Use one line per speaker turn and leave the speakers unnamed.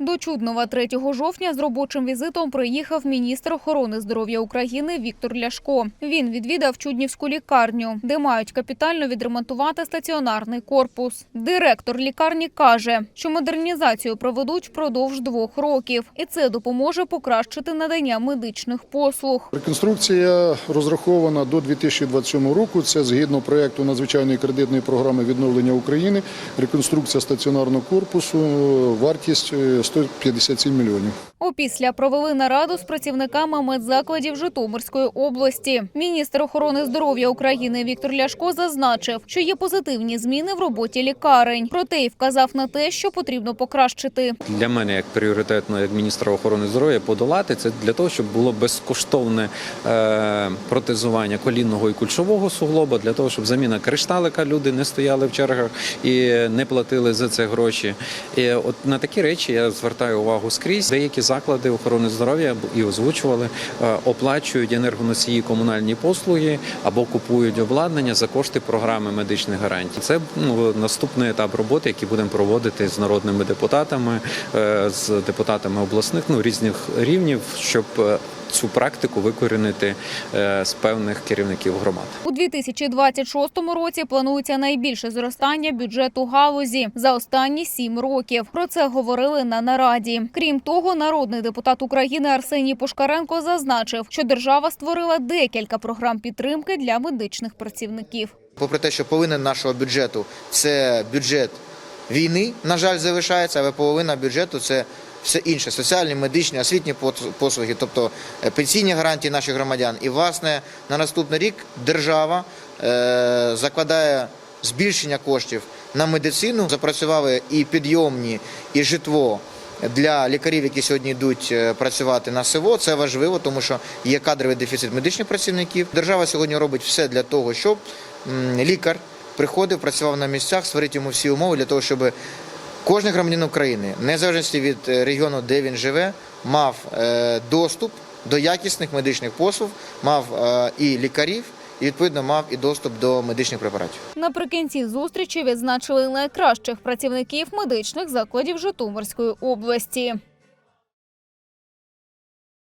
До Чуднова 3 жовтня з робочим візитом приїхав міністр охорони здоров'я України Віктор Ляшко. Він відвідав Чуднівську лікарню, де мають капітально відремонтувати стаціонарний корпус. Директор лікарні каже, що модернізацію проведуть впродовж двох років, і це допоможе покращити надання медичних послуг.
Реконструкція розрахована до 2027 року. Це згідно проєкту надзвичайної кредитної програми відновлення України. Реконструкція стаціонарного корпусу, вартість е, 157 мільйонів.
Опісля провели нараду з працівниками медзакладів Житомирської області. Міністр охорони здоров'я України Віктор Ляшко зазначив, що є позитивні зміни в роботі лікарень. Проте й вказав на те, що потрібно покращити.
Для мене як пріоритетно, як міністра охорони здоров'я, подолати це для того, щоб було безкоштовне е, протезування колінного і кульшового суглоба, для того, щоб заміна кришталика люди не стояли в чергах і не платили за це гроші. І от на такі речі я звертаю увагу скрізь. Деякі заклади охорони здоров'я і озвучували, е, оплачують енергоносії комунальні послуги або купують обладнання за кошти програми медичних гарантій. Це ну, наступний етап роботи, який будемо проводити з народними депутатами, е, з депутатами обласних ну різних рівнів, щоб е, цю практику викорінити е, з певних керівників громад.
У 2026 році планується найбільше зростання бюджету галузі за останні сім років. Про це говорили на нараді. Крім того, народний депутат України Арсеній Пушкаренко зазначив, що держава створила декілька програм підтримки для медичних працівників.
Попри те, що половина нашого бюджету це бюджет війни, на жаль, залишається, але половина бюджету це все інше соціальні, медичні, освітні послуги, тобто е, пенсійні гарантії наших громадян. І, власне, на наступний рік держава е, закладає збільшення коштів на медицину. Запрацювали і підйомні, і житло. Для лікарів, які сьогодні йдуть е, працювати на село, це важливо, тому що є кадровий дефіцит медичних працівників. Держава сьогодні робить все для того, щоб лікар приходив, працював на місцях, створити йому всі умови для того, щоб кожен громадянин України, незалежно від е, регіону, де він живе, мав е, доступ до якісних медичних послуг, мав е, і лікарів, і відповідно мав і доступ до медичних препаратів.
Наприкінці зустрічі відзначили найкращих працівників медичних закладів Житомирської області.